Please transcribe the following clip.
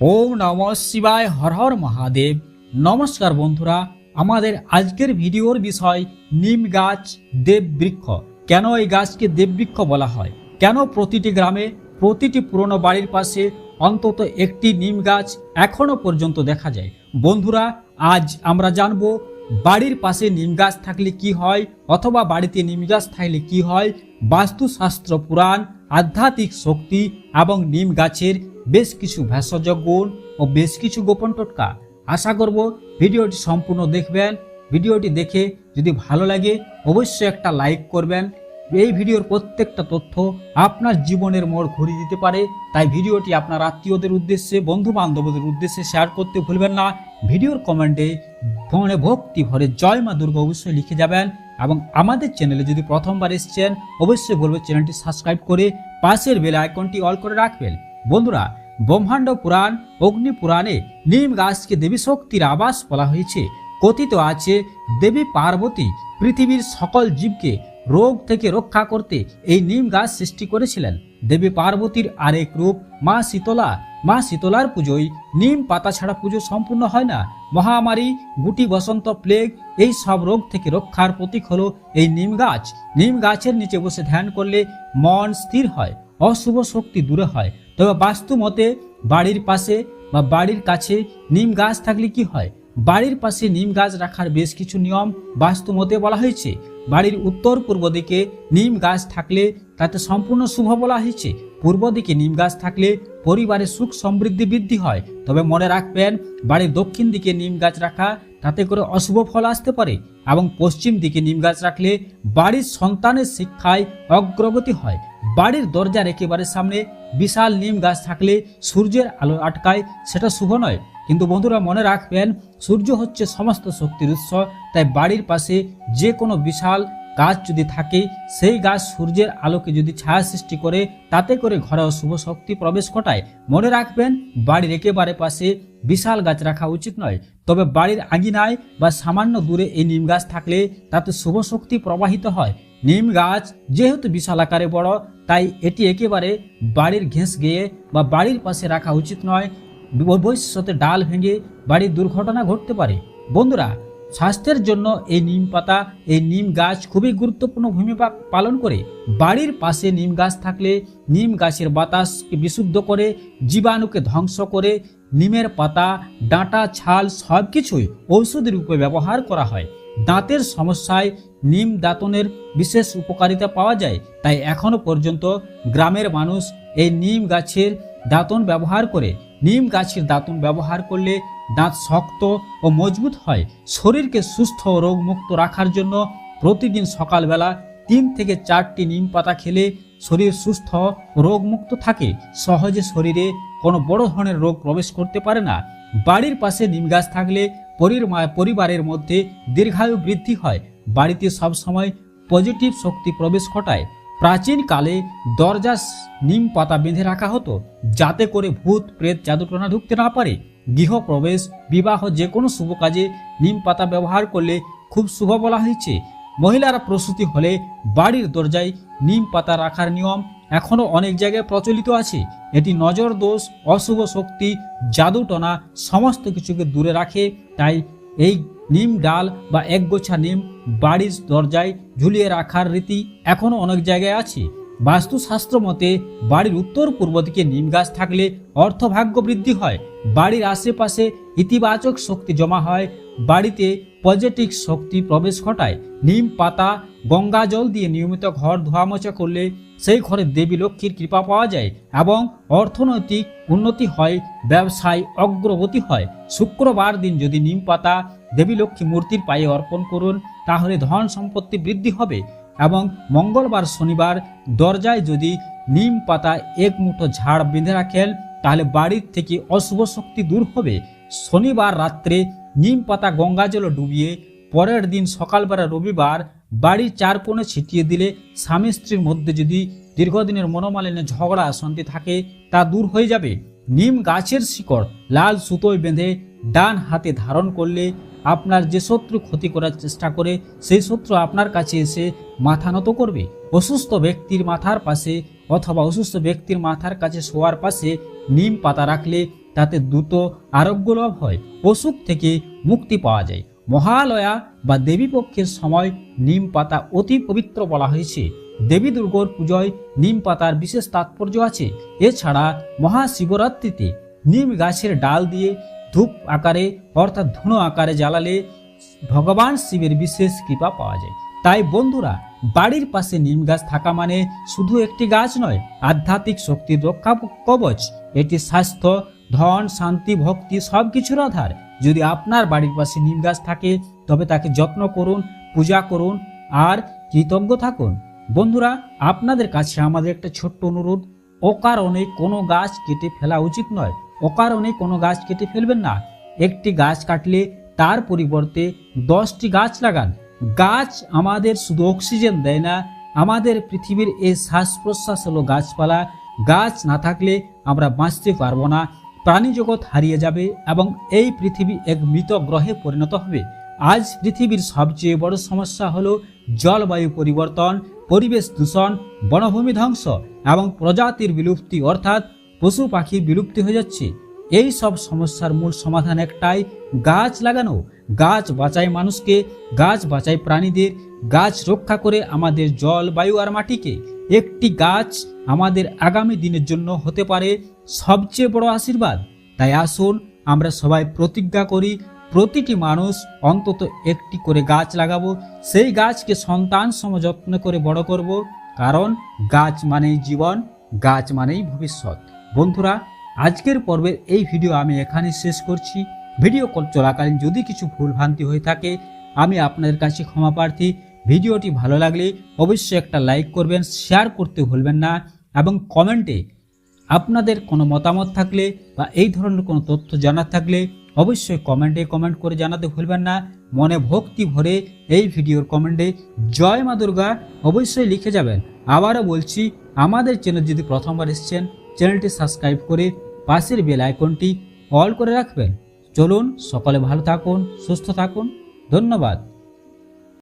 ওম নম শিবায় হর হর মহাদেব। নমস্কার বন্ধুরা, আমাদের আজকের ভিডিওর বিষয় নিম গাছ দেব বৃক্ষ কেন এই গাছকে দেববৃক্ষ বলা হয়? কেন প্রতিটি গ্রামে প্রতিটি পুরনো বাড়ির পাশে অন্তত একটি নিম গাছ এখনও পর্যন্ত দেখা যায়? বন্ধুরা, আজ আমরা জানব বাড়ির পাশে নিম গাছ থাকলে কি হয় অথবা বাড়িতে নিম গাছ থাকলে কি হয়? বাস্তুশাস্ত্র পুরাণ, আধ্যাত্মিক শক্তি এবং নিম গাছের বেশ কিছু ভেষজ গুণ ও বেশ কিছু গোপন টোটকা। আশা করব ভিডিওটি সম্পূর্ণ দেখবেন। ভিডিওটি দেখে যদি ভালো লাগে, অবশ্যই একটা লাইক করবেন। এই ভিডিওর প্রত্যেকটা তথ্য আপনার জীবনের মোড় ঘুরিয়ে দিতে পারে। তাই ভিডিওটি আপনার আত্মীয়দের উদ্দেশ্যে বন্ধু বান্ধবদের উদ্দেশ্যে শেয়ার করতে ভুলবেন না। ভিডিওর কমেন্টে মনে ভক্তি ভরে জয় মা দুর্গা অবশ্যই লিখে যাবেন এবং আমাদের চ্যানেলে যদি প্রথমবার এসেছেন, অবশ্যই বলব চ্যানেলটি সাবস্ক্রাইব করে পাশের বেল আইকনটি অল করে রাখবেন। বন্ধুরা, ব্রহ্মাণ্ড পুরাণ, অগ্নি পুরাণে নিম গাছকে দেবী শক্তির আবাস বলা হয়েছে। কথিত আছে, দেবী পার্বতী পৃথিবীর সকল জীবকে রোগ থেকে রক্ষা করতে এই নিম গাছ সৃষ্টি করেছিলেন। দেবী পার্বতীর আরেক রূপ, মা শীতলা। মা শীতলার পুজোয় নিম পাতা ছাড়া পুজো সম্পূর্ণ হয় না। মহামারী, গুটি বসন্ত প্লেগ, এই সব রোগ থেকে রক্ষার প্রতীক হলো এই নিম গাছ। নিম গাছের নিচে বসে ধ্যান করলে মন স্থির হয়, অশুভ শক্তি দূরে হয়। তবে বাস্তু মতে বাড়ির পাশে বা বাড়ির কাছে নিম গাছ থাকলে কি হয়? বাড়ির পাশে নিম গাছ রাখার বেশ কিছু নিয়ম বাস্তু মতে বলা হয়েছে। বাড়ির উত্তর পূর্ব দিকে নিম গাছ থাকলে তাতে সম্পূর্ণ শুভ বলা হয়েছে। পূর্ব দিকে নিম গাছ থাকলে পরিবারে সুখ সমৃদ্ধি বৃদ্ধি হয়। তবে মনে রাখবেন, বাড়ির দক্ষিণ দিকে নিম গাছ রাখা, তাতে করে অশুভ ফল আসতে পারে এবং পশ্চিম দিকে নিম গাছ রাখলে বাড়ির সন্তানের শিক্ষায় অগ্রগতি হয়। বাড়ির দরজার একেবারে সামনে বিশাল নিম গাছ থাকলে সূর্যের আলো আটকায়, সেটা শুভ নয়। কিন্তু বন্ধুরা, মনে রাখবেন, সূর্য হচ্ছে সমস্ত শক্তির উৎস, তাই বাড়ির পাশে যে কোনো বিশাল গাছ যদি থাকে, সেই গাছ সূর্যের আলোকে যদি ছায়া সৃষ্টি করে, তাতে করে ঘরে শুভ শক্তি প্রবেশ ঘটায়। মনে রাখবেন, বাড়ির একেবারে পাশে বিশাল গাছ রাখা উচিত নয়। তবে বাড়ির আঙিনায় বা সামান্য দূরে এই নিম গাছ থাকলে তাতে শুভ শক্তি প্রবাহিত হয়। নিম গাছ যেহেতু বিশাল আকারে বড়, তাই এটি একেবারে বাড়ির ঘেঁষ গিয়ে বা বাড়ির পাশে রাখা উচিত নয়। ভবিষ্যতে ডাল ভেঙে বাড়ির দুর্ঘটনা ঘটতে পারে। বন্ধুরা স্বাস্থ্যের জন্য এই নিম পাতা, এই নিম গাছ খুবই গুরুত্বপূর্ণ ভূমিকা পালন করে। বাড়ির পাশে নিম গাছ থাকলে নিম গাছের বাতাসকে বিশুদ্ধ করে, জীবাণুকে ধ্বংস করে, নিমের পাতা, ডাঁটা, ছাল সব কিছুই ঔষধি রূপে ব্যবহার করা হয়। দাঁতের সমস্যায় নিম দাঁতনের বিশেষ উপকারিতা পাওয়া যায়, তাই এখনও পর্যন্ত গ্রামের মানুষ এই নিম গাছের দাঁতন ব্যবহার করে, নিম গাছের দাঁতন ব্যবহার করলে দাঁত শক্ত ও মজবুত হয়। শরীরকে সুস্থ ও রোগমুক্ত রাখার জন্য প্রতিদিন সকালবেলা তিন থেকে চারটি নিম পাতা খেলে শরীর সুস্থ রোগমুক্ত থাকে। সহজে শরীরে কোনো বড় ধরনের রোগ প্রবেশ করতে পারে না। বাড়ির পাশে নিম গাছ থাকলে পরিবারের মধ্যে দীর্ঘায়ু বৃদ্ধি হয়। বাড়িতে সবসময় পজিটিভ শক্তি প্রবেশ ঘটায়। প্রাচীনকালে দরজা নিম পাতা বেঁধে রাখা হতো, যাতে করে ভূত, প্রেত জাদুটনা ঢুকতে না পারে। গৃহপ্রবেশ, বিবাহ যে কোনো শুভ কাজে নিম পাতা ব্যবহার করলে খুব শুভ বলা হয়েছে। মহিলারা প্রসূতি হলে বাড়ির দরজায় নিম পাতা রাখার নিয়ম এখনও অনেক জায়গায় প্রচলিত আছে। এটি নজর দোষ, অশুভ শক্তি, জাদুটনা, সমস্ত কিছুকে দূরে রাখে, তাই এই নিম ডাল বা একগোছা নিম বাড়ির দরজায় ঝুলিয়ে রাখার রীতি এখনও অনেক জায়গায় আছে। বাস্তুশাস্ত্র মতে, বাড়ির উত্তর পূর্ব দিকে নিম গাছ থাকলে অর্থভাগ্য বৃদ্ধি হয়। বাড়ির আশেপাশে ইতিবাচক শক্তি জমা হয়। বাড়িতে পজিটিভ শক্তি প্রবেশ ঘটায়। নিম পাতা, গঙ্গা জল দিয়ে নিয়মিত ঘর ধোয়ামোচা করলে সেই ঘরে দেবী লক্ষ্মীর কৃপা পাওয়া যায় এবং অর্থনৈতিক উন্নতি হয়, ব্যবসায় অগ্রগতি হয়। শুক্রবার দিন যদি নিম পাতা দেবী লক্ষ্মী মূর্তির পায়ে অর্পণ করুন, তাহলে ধন সম্পত্তি বৃদ্ধি হবে এবং মঙ্গলবার শনিবার দরজায় যদি নিম পাতা এক মুঠো ঝাড় বেঁধে রাখেন, তাহলে বাড়ির থেকে অশুভ শক্তি দূর হবে। শনিবার রাত্রে নিম পাতা গঙ্গা জলে ডুবিয়ে পরের দিন সকালবেলা রবিবার বাড়ির চার কোণে ছিটিয়ে দিলে স্বামী স্ত্রীর মধ্যে যদি দীর্ঘদিনের মনোমালিন্য, ঝগড়া, অশান্তি থাকে, তা দূর হয়ে যাবে। নিম গাছের শিকড় লাল সুতোয় বেঁধে ডান হাতে ধারণ করলে আপনার যে শত্রু ক্ষতি করার চেষ্টা করে, সেই শত্রু আপনার কাছে এসে মাথা নত করবে। অসুস্থ ব্যক্তির মাথার পাশে অথবা অসুস্থ ব্যক্তির মাথার কাছে শোয়ার পাশে নিম পাতা রাখলে তাতে দ্রুত আরোগ্য লাভ হয়, অসুখ থেকে মুক্তি পাওয়া যায়। মহালয়া বা দেবী পক্ষের সময় নিম পাতা অতি পবিত্র বলা হয়েছে। দেবী দুর্গর পুজোয় নিম পাতার বিশেষ তাৎপর্য আছে। এছাড়া মহাশিবরাত্রিতে নিম গাছের ডাল দিয়ে ধূপ আকারে, অর্থাৎ ধুনো আকারে জ্বালালে ভগবান শিবের বিশেষ কৃপা পাওয়া যায়। তাই বন্ধুরা, বাড়ির পাশে নিম গাছ থাকা মানে শুধু একটি গাছ নয়, আধ্যাত্মিক শক্তির রক্ষা কবচ। এটি স্বাস্থ্য, ধন, শান্তি, ভক্তি সব কিছুর আধার। যদি আপনার বাড়ির পাশে নিম গাছ থাকে, তবে তাকে যত্ন করুন, পূজা করুন, আর কৃতজ্ঞ থাকুন। বন্ধুরা, আপনাদের কাছে আমাদের একটা ছোট্ট অনুরোধ। অকারণে কোনো গাছ কেটে ফেলা উচিত নয়। অকারণে কোনো গাছ কেটে ফেলবেন না। একটি গাছ কাটলে তার পরিবর্তে দশটি গাছ লাগান। গাছ আমাদের শুধু অক্সিজেন দেয় না, আমাদের পৃথিবীর এই শ্বাস প্রশ্বাস হলো গাছপালা, গাছ না থাকলে আমরা বাঁচতে পারব না। প্রাণী জগৎ হারিয়ে যাবে এবং এই পৃথিবী এক মৃত গ্রহে পরিণত হবে। আজ পৃথিবীর সবচেয়ে বড় সমস্যা হলো জলবায়ু পরিবর্তন। পরিবেশ দূষণ, বনভূমি ধ্বংস এবং প্রজাতির বিলুপ্তি অর্থাৎ পশু পাখির বিলুপ্তি হয়ে যাচ্ছে। এই সব সমস্যার মূল সমাধান একটাই, গাছ লাগানো। গাছ বাঁচায় মানুষকে, গাছ বাঁচায় প্রাণীদের। গাছ রক্ষা করে আমাদের জল, বায়ু আর মাটিকে। একটি গাছ আমাদের আগামী দিনের জন্য হতে পারে সবচেয়ে বড় আশীর্বাদ। তাই আসুন, আমরা সবাই প্রতিজ্ঞা করি প্রতিটি মানুষ অন্তত একটি করে গাছ লাগাবো। সেই গাছকে সন্তান সম যত্ন করে বড় করব। কারণ গাছ মানেই জীবন, গাছ মানেই ভবিষ্যৎ। বন্ধুরা, আজকের পর্বের এই ভিডিও আমি এখানে শেষ করছি। ভিডিও কল চলাকালীন যদি কিছু ভুলভ্রান্তি হয়ে থাকে, আমি আপনাদের কাছে ক্ষমা প্রার্থী। ভিডিওটি ভালো লাগলে অবশ্যই একটা লাইক করবেন, শেয়ার করতে ভুলবেন না এবং কমেন্টে আপনাদের কোনো মতামত থাকলে বা এই ধরনের কোনো তথ্য জানার থাকলে অবশ্যই কমেন্টে কমেন্ট করে জানাতে ভুলবেন না। মনে ভক্তি ভরে এই ভিডিওর কমেন্টে জয় মা দুর্গা অবশ্যই লিখে যাবেন। আবারও বলছি, আমাদের চ্যানেল যদি প্রথমবার এসেছেন চ্যানেলটি সাবস্ক্রাইব করে পাশের বেল আইকনটি অল করে রাখবেন। চলুন, সকলে ভালো থাকুন, সুস্থ থাকুন। ধন্যবাদ।